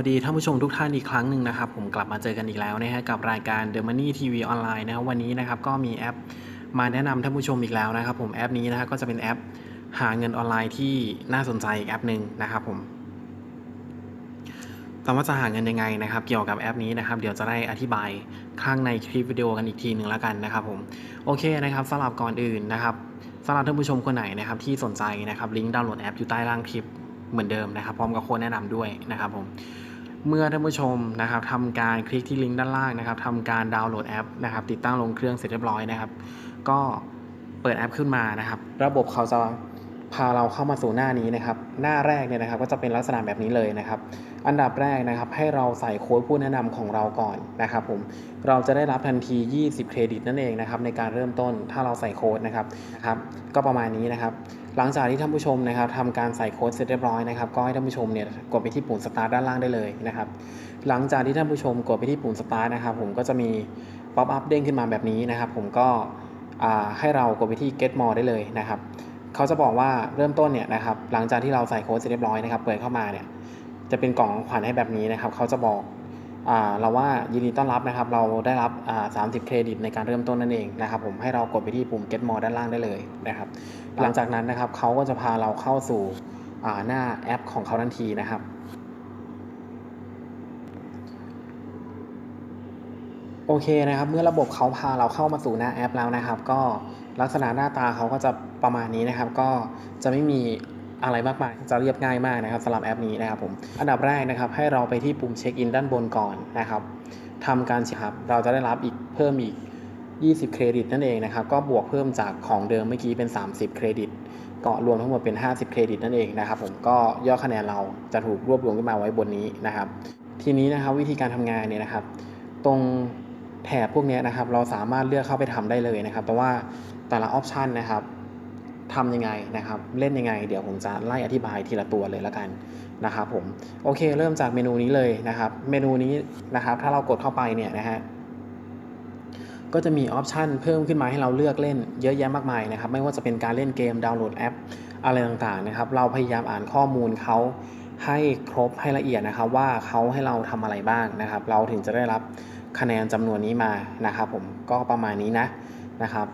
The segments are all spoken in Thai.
วัสดีท่านผู้ชมทุกท่านอีกครั้งหนึ่งนะครับ ผมกลับมาเจอกันอีกแล้วนะฮะกับรายการ The Money TV ออนไลน์นะครับวันนี้นะครับก็มีแอปมาแนะนำท่านผู้ชมอีกแล้วนะครับ ผมแอปนี้นะฮะก็จะเป็นแอปหาเงินออนไลน์ที่น่าสนใจอีกแอปหนึ่งนะครับผมแต่ว่าจะหาเงินยังไงนะครับ เกี่ยวกับแอปนี้นะครับ เดี๋ยวจะได้อธิบายข้างในคลิปวิดีโอกันอีกทีหนึ่งแล้วกันนะครับผมโอเคนะครับสำหรับก่อนอื่นนะครับสำหรับท่านผู้ชมคนไหนนะครับที่สนใจนะครับลิงก์ดาวน์โหลดแอปอยู่ใต้ล่างคลิปเหมือนเดิมนะครับ พร้อมกับโค้ดแนะนำด้วยนะครับผม เมื่อท่านผู้ชมนะครับทำการคลิกที่ลิงก์ด้านล่างนะครับทำการดาวน์โหลดแอปนะครับ ติดตั้งลงเครื่องเสร็จเรียบร้อยนะครับ ก็เปิดแอปขึ้นมานะครับ ระบบเขาจะ พาเราเข้ามาสู่หน้านี้นะครับ หน้าแรกเนี่ยนะครับก็จะเป็นลักษณะแบบนี้เลยนะครับ อันดับแรกนะครับให้เราใส่โค้ดผู้แนะนำของเราก่อนนะครับผม เราจะได้รับทันที 20 เครดิตนั่นเองนะครับในการเริ่มต้นถ้าเราใส่โค้ดนะครับนะครับ ก็ประมาณนี้นะครับ หลังจากที่ท่านผู้ชมนะครับทำการใส่โค้ดเสร็จเรียบร้อยนะครับก็ให้ท่านผู้ชมเนี่ยกดไปที่ปุ่มสตาร์ทด้านล่างได้เลยนะครับ หลังจากที่ท่านผู้ชมกดไปที่ปุ่มสตาร์ทนะครับผมก็จะมีป๊อปอัพเด้งขึ้นมาแบบนี้นะครับ ผมก็ให้เรากดไปที่ get more ได้เลยนะครับ เขาจะบอกว่าเริ่มต้นเนี่ยนะครับหลังจากที่เราใส่โค้ดเสร็จเรียบร้อยนะครับเปิดเข้ามาเนี่ยจะเป็นกล่องขวัญให้แบบนี้นะครับเขาจะบอกอเราว่ายินดีต้อนรับนะครับ เราได้รับ 30 เครดิตในการเริ่มต้นนั่นเองนะครับผมให้เรากดไปที่ปุ่ม get more ด้านล่างได้เลยนะครับ หลังจากนั้นนะครับเขาก็จะพาเราเข้าสู่หน้าแอปของเขาทันทีนะครับโอเคนะครับ เมื่อระบบเขาพาเราเข้ามาสู่หน้าแอปแล้วนะครับ ก็ ลักษณะหน้าตาเขาก็จะประมาณนี้นะครับ ก็จะไม่มีอะไรมากมายจะเรียบง่ายมากนะครับสำหรับแอปนี้นะครับผมอันดับแรกนะครับให้เราไปที่ปุ่มเช็คอินด้านบนก่อนนะครับทำการเช็คครับเราจะได้รับอีกเพิ่มอีก 20 เครดิตนั่นเองนะครับ ก็บวกเพิ่มจากของเดิมเมื่อกี้เป็น 30 เครดิต ก็รวมทั้งหมดเป็น 50 เครดิตนั่นเองนะครับ ผมก็ยอดคะแนนเราจะถูกรวบรวมขึ้นมาไว้บนนี้นะครับ ทีนี้นะครับวิธีการทำงานเนี่ยนะครับ ตรงแถบพวกนี้นะครับ เราสามารถเลือกเข้าไปทำได้เลยนะครับ แต่ว่า แต่ละออปชันนะครับทำยังไงนะครับ เล่นยังไง เดี๋ยวผมจะไล่อธิบายทีละตัวเลยแล้วกันนะครับผมโอเค เริ่มจากเมนูนี้เลยนะครับ เมนูนี้นะครับ ถ้าเรากดเข้าไปเนี่ยนะฮะก็จะมีออปชันเพิ่มขึ้นมาให้เราเลือกเล่นเยอะแยะมากมายนะครับ ไม่ว่าจะเป็นการเล่นเกมดาวน์โหลดแอป อะไรต่างๆนะครับ เราพยายามอ่านข้อมูลเขาให้ครบให้ละเอียดนะครับ ว่าเขาให้เราทำอะไรบ้างนะครับ เราถึงจะได้รับคะแนนจำนวนนี้มานะครับ ผมก็ประมาณนี้นะนะครับ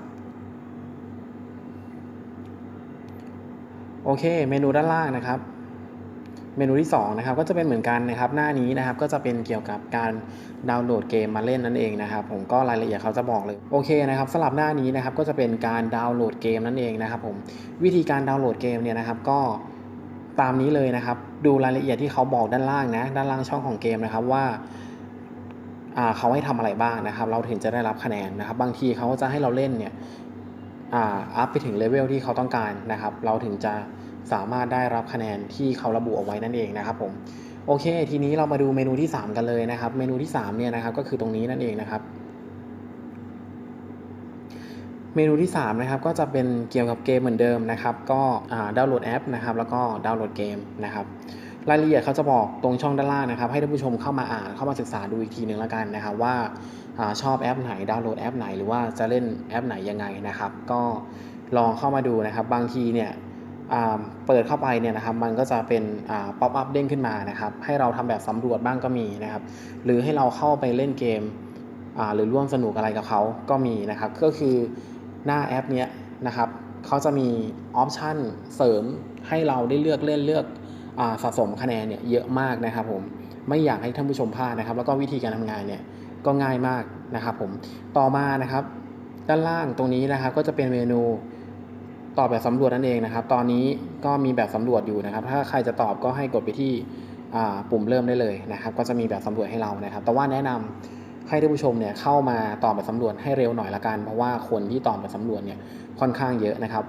โอเค เมนูด้านล่างนะครับ เมนูที่2นะครับก็จะเป็นเหมือนกันนะครับ หน้านี้นะครับก็จะเป็นเกี่ยวกับการดาวน์โหลดเกมมาเล่นนั่นเองนะครับ ผมก็รายละเอียดเขาจะบอกเลยโอเคนะครับสำหรับหน้านี้นะครับก็จะเป็นการดาวน์โหลดเกมนั่นเองนะครับ ผมวิธีการดาวน์โหลดเกมเนี่ยนะครับก็ตามนี้เลยนะครับ ดูรายละเอียดที่เขาบอกด้านล่างนะ ด้านล่างช่องของเกมนะครับว่าเขาให้ทำอะไรบ้างนะครับ เราถึงจะได้รับคะแนนนะครับ บางทีเขาจะให้เราเล่นเนี่ยอ่าอัพไปถึงเลเวลที่เขาต้องการนะครับ เราถึงจะ สามารถได้รับคะแนนที่เขาระบุเอาไว้นั่นเองนะครับผมโอเค ทีนี้เรามาดูเมนูที่ 3 กันเลยนะครับ เมนูที่3เนี่ยนะครับก็คือตรงนี้นั่นเองนะครับ เมนูที่3นะครับก็จะเป็นเกี่ยวกับเกมเหมือนเดิมนะครับ ก็ดาวน์โหลดแอปนะครับ แล้วก็ดาวน์โหลดเกมนะครับรายละเอียดเขาจะบอกตรงช่องด้านล่างนะครับ ให้ท่านผู้ชมเข้ามาอ่านเข้ามาศึกษาดูอีกทีหนึ่งแล้วกันนะครับ ว่าชอบแอปไหนดาวน์โหลดแอปไหนหรือว่าจะเล่นแอปไหนยังไงนะครับ ก็ลองเข้ามาดูนะครับ บางทีเนี่ย เปิดเข้าไปเนี่ยนะครับมันก็จะเป็นป๊อปอัพเด้งขึ้นมานะครับให้เราทำแบบสำรวจบ้างก็มีนะครับหรือให้เราเข้าไปเล่นเกมหรือร่วมสนุกอะไรกับเขาก็มีนะครับก็คือหน้าแอปเนี้ยนะครับเขาจะมีออปชันเสริมให้เราได้เลือกเล่นเลือกอสะสมคะแนนเนี่ยเยอะมากนะครับผมไม่อยากให้ท่านผู้ชมพลาดนะครับ แล้วก็วิธีการทำงานเนี่ยก็ง่ายมากนะครับผมต่อมานะครับ ด้านล่างตรงนี้นะครับก็จะเป็นเมนู ตอบแบบสำรวจนั่นเองนะครับ ตอนนี้ก็มีแบบสำรวจอยู่นะครับ ถ้าใครจะตอบก็ให้กดไปที่ปุ่มเริ่มได้เลยนะครับ ก็จะมีแบบสำรวจให้เรานะครับ แต่ว่าแนะนำให้ท่านผู้ชมเนี่ยเข้ามาตอบแบบสำรวจให้เร็วหน่อยละกัน เพราะว่าคนที่ตอบแบบสำรวจเนี่ยค่อนข้างเยอะนะครับ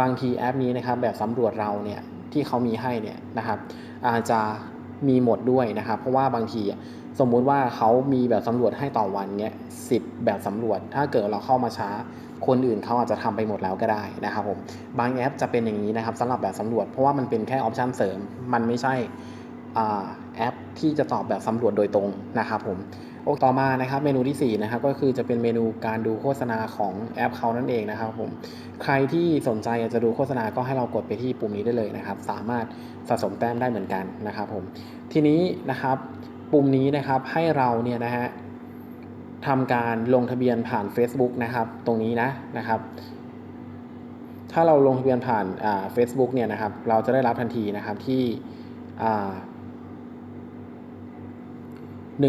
บางทีแอปนี้นะครับแบบสำรวจเราเนี่ยที่เขามีให้เนี่ยนะครับ อาจจะมีหมดด้วยนะครับ เพราะว่าบางทีสมมุติว่าเขามีแบบสำรวจให้ต่อวันเนี่ยสิบแบบสำรวจ ถ้าเกิดเราเข้ามาช้า คนอื่นเขาอาจจะทำไปหมดแล้วก็ได้นะครับผมบางแอปจะเป็นอย่างนี้นะครับสำหรับแบบสำรวจ เพราะว่ามันเป็นแค่ออปชันเสริม มันไม่ใช่อ่าแอปที่จะตอบแบบสำรวจโดยตรงนะครับผมโอ้ต่อมานะครับเมนูที่สี่นะครับก็คือจะเป็นเมนูการดูโฆษณาของแอปเขานั่นเองนะครับผมใครที่สนใจอยากจะดูโฆษณาก็ให้เรากดไปที่ปุ่มนี้ได้เลยนะครับ สามารถสะสมแต้มได้เหมือนกันนะครับผมทีนี้นะครับปุ่มนี้นะครับให้เราเนี่ยนะฮะ ทำการลงทะเบียนผ่าน Facebook นะครับ ตรงนี้นะนะครับ ถ้าเราลงทะเบียนผ่านอ่า Facebook เนี่ยนะครับ เราจะได้รับทันทีนะครับที่อ่า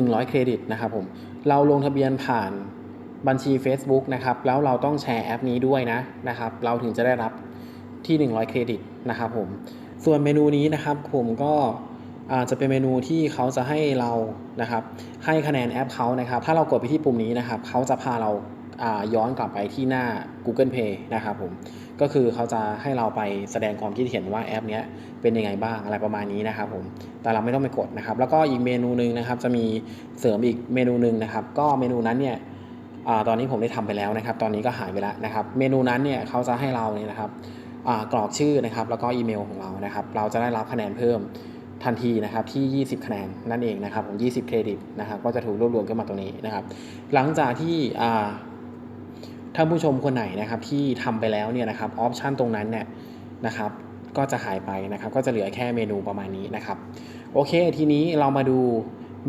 100 เครดิตนะครับผม เราลงทะเบียนผ่านบัญชี Facebook นะครับ แล้วเราต้องแชร์แอปนี้ด้วยนะนะครับ เราถึงจะได้รับที่ 100 เครดิตนะครับผม ส่วนเมนูนี้นะครับผมก็ จจะเป็นเมนูที่เขาจะให้เรานะครับให้คะแนนแอปเขานะครับ ถ้าเรากดไปที่ปุ่มนี้นะครับเขาจะพาเราอ่าย้อนกลับไปที่หน้า Google Play นะครับผมก็คือเขาจะให้เราไปแสดงความคิดเห็นว่าแอปนี้เป็นยังไงบ้างอะไรประมาณนี้นะครับผมแต่เราไม่ต้องไปกดนะครับ แล้วก็อีกเมนูหนึ่งนะครับ จะมีเสริมอีกเมนูหนึ่งนะครับ ก็เมนูนั้นเนี่ยอาตอนนี้ผมได้ทำไปแล้วนะครับ ตอนนี้ก็หายไปแล้วนะครับ เมนูนั้นเนี่ยเขาจะให้เราเนี่ยนะครับอ่ากรอกชื่อนะครับ แล้วก็อีเมลของเรานะครับ เราจะได้รับคะแนนเพิ่ม ทันทีนะครับที่ 20 คะแนนนั่นเองนะครับผม20 เครดิตนะครับก็จะถูกรวบรวมขึ้นมาตรงนี้นะครับ หลังจากที่อ่าท่านผู้ชมคนไหนนะครับที่ทำไปแล้วเนี่ยนะครับออปชันตรงนั้นเนี่ยนะครับก็จะหายไปนะครับ ก็จะเหลือแค่เมนูประมาณนี้นะครับ โอเค ทีนี้เรามาดู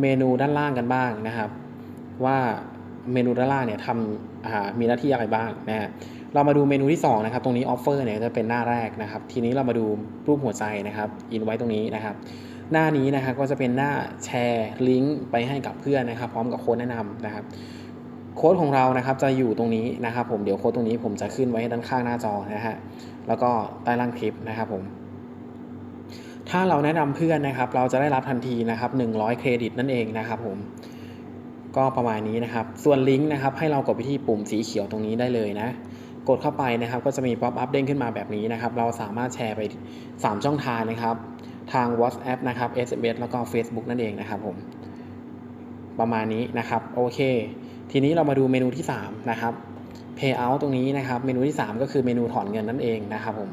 เมนูด้านล่างกันบ้างนะครับ ว่าเมนูด้านล่างเนี่ยทำมีหน้าที่อะไรบ้างนะฮะ เรามาดูเมนูที่สองนะครับตรงนี้ออฟเฟอร์เนี่ยจะเป็นหน้าแรกนะครับ ทีนี้เรามาดูรูปหัวใจนะครับอินไว้ตรงนี้นะครับ หน้านี้นะครับก็จะเป็นหน้าแชร์ลิงก์ไปให้กับเพื่อนนะครับ พร้อมกับโค้ดแนะนำนะครับโค้ดของเรานะครับจะอยู่ตรงนี้นะครับผมเดี๋ยวโค้ดตรงนี้ผมจะขึ้นไว้ด้านข้างหน้าจอนะฮะแล้วก็ใต้ล่างคลิปนะครับผมถ้าเราแนะนำเพื่อนนะครับ เราจะได้รับทันทีนะครับ 100 เครดิตนั่นเองนะครับผมก็ประมาณนี้นะครับ ส่วนลิงก์นะครับให้เรากดไปที่ปุ่มสีเขียวตรงนี้ได้เลยนะ กดเข้าไปนะครับ ก็จะมีป๊อปอัพเด้งขึ้นมาแบบนี้นะครับ เราสามารถแชร์ไป 3 ช่องทางนะครับ ทาง WhatsApp นะครับ SMS แล้วก็ Facebook นั่นเองนะครับผม ประมาณนี้นะครับ โอเค ทีนี้เรามาดูเมนูที่ 3 นะครับ Payout ตรงนี้นะครับ เมนูที่ 3 ก็คือเมนูถอนเงินนั่นเองนะครับผม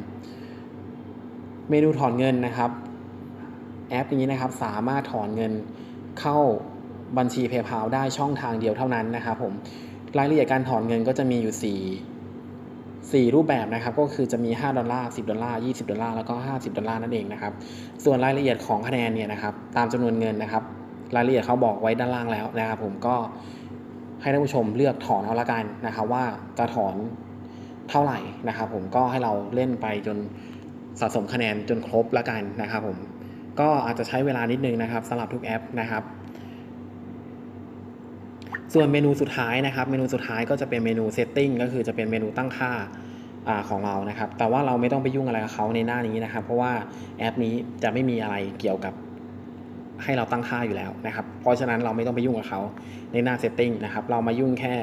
เมนูถอนเงินนะครับ แอปนี้นะครับ สามารถถอนเงินเข้าบัญชี PayPal ได้ช่องทางเดียวเท่านั้นนะครับผม รายละเอียดการถอนเงินก็จะมีอยู่ 4 4 รูปแบบนะครับก็คือจะมี 5 ดอลลาร์ 10 ดอลลาร์ 20 ดอลลาร์ แล้วก็ 50 ดอลลาร์นั่นเองนะครับ ส่วนรายละเอียดของคะแนนเนี่ยนะครับตามจำนวนเงินนะครับ รายละเอียดเขาบอกไว้ด้านล่างแล้วนะครับ ผมก็ให้ท่านผู้ชมเลือกถอนเอาละกันนะครับ ว่าจะถอนเท่าไหร่นะครับ ผมก็ให้เราเล่นไปจนสะสมคะแนนจนครบละกันนะครับ ผมก็อาจจะใช้เวลานิดนึงนะครับสำหรับทุกแอปนะครับ ส่วนเมนูสุดท้ายนะครับ เมนูสุดท้ายก็จะเป็นเมนู setting ก็คือจะเป็นเมนูตั้งค่าอของเรานะครับ แต่ว่าเราไม่ต้องไปยุ่งอะไรกับเขาในหน้านี้นะครับ เพราะว่าแอปนี้จะไม่มีอะไรเกี่ยวกับให้เราตั้งค่าอยู่แล้วนะครับ เพราะฉะนั้นเราไม่ต้องไปยุ่งกับเขาในหน้า setting นะครับ เรามายุ่งแค่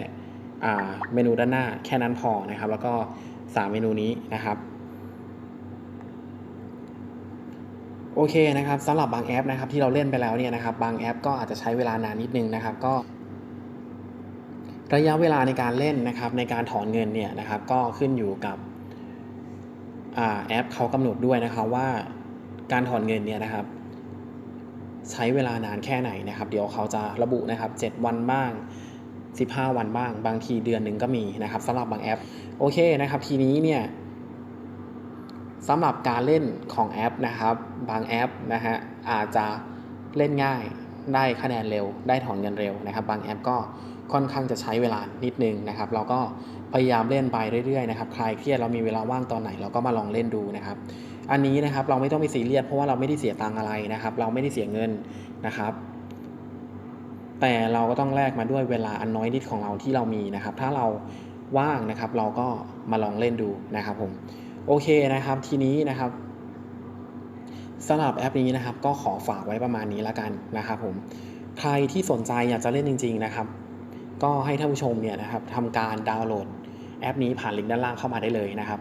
เมนูด้านหน้าแค่นั้นพอนะครับ แล้วก็สามเมนูนี้นะครับโอเคนะครับสำหรับบางแอปนะครับที่เราเล่นไปแล้วเนี่ยนะครับบางแอปก็อาจจะใช้เวลานานนิดนึงนะครับก็ ระยะเวลาในการเล่นนะครับในการถอนเงินเนี่ยนะครับก็ขึ้นอยู่กับอแอปเขากำหนดด้วยนะครับว่าการถอนเงินเนี่ยนะครับ ใช้เวลานานแค่ไหนนะครับ เดี๋ยวเขาจะระบุนะครับ 7 วันบ้าง 15 วันบ้าง บางทีเดือนหนึ่งก็มีนะครับสำหรับบางแอปโอเคนะครับ ทีนี้เนี่ยสำหรับการเล่นของแอปนะครับ บางแอปนะฮะอาจจะเล่นง่ายได้คะแนนเร็ว ได้ถอนเงินเร็วนะครับ บางแอปก็ ค่อนข้างจะใช้เวลานิดนึงนะครับ เราก็พยายามเล่นไปเรื่อยๆนะครับใครเครียดเรามีเวลาว่างตอนไหนเราก็มาลองเล่นดูนะครับ อันนี้นะครับเราไม่ต้องไปซีเรียสเพราะว่าเราไม่ได้เสียตังอะไรนะครับ เราไม่ได้เสียเงินนะครับ แต่เราก็ต้องแลกมาด้วยเวลาอันน้อยนิดของเราที่เรามีนะครับ ถ้าเราว่างนะครับ เราก็มาลองเล่นดูนะครับผมโอเคนะครับทีนี้นะครับสำหรับแอปนี้นะครับ ก็ขอฝากไว้ประมาณนี้แล้วกันนะครับผมใครที่สนใจอยากจะเล่นจริง ๆ นะครับ ก็ให้ท่านผู้ชมเนี่ยนะครับทำการดาวน์โหลดแอปนี้ผ่านลิงก์ด้านล่างเข้ามาได้เลยนะครับ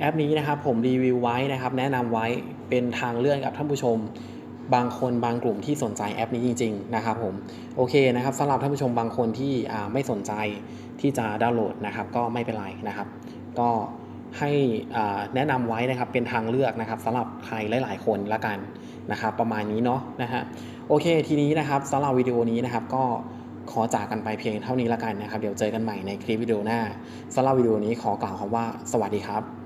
แอปนี้นะครับผมรีวิวไว้นะครับ แนะนำไว้เป็นทางเลือกกับท่านผู้ชม บางคนบางกลุ่มที่สนใจแอปนี้จริง ๆ นะครับผมโอเคนะครับสำหรับท่านผู้ชมบางคนที่ไม่สนใจที่จะดาวน์โหลดนะครับ ก็ไม่เป็นไรนะครับ ก็ให้แนะนำไว้นะครับเป็นทางเลือกนะครับสำหรับใครหลาย ๆ คนละกันนะครับ ประมาณนี้เนาะนะฮะโอเคทีนี้นะครับสำหรับวิดีโอนี้นะครับก็ ขอจากกันไปเพียงเท่านี้ละกันนะครับ เดี๋ยวเจอกันใหม่ในคลิปวิดีโอหน้าสำหรับวิดีโอนี้ขอกล่าวคำว่า สวัสดีครับ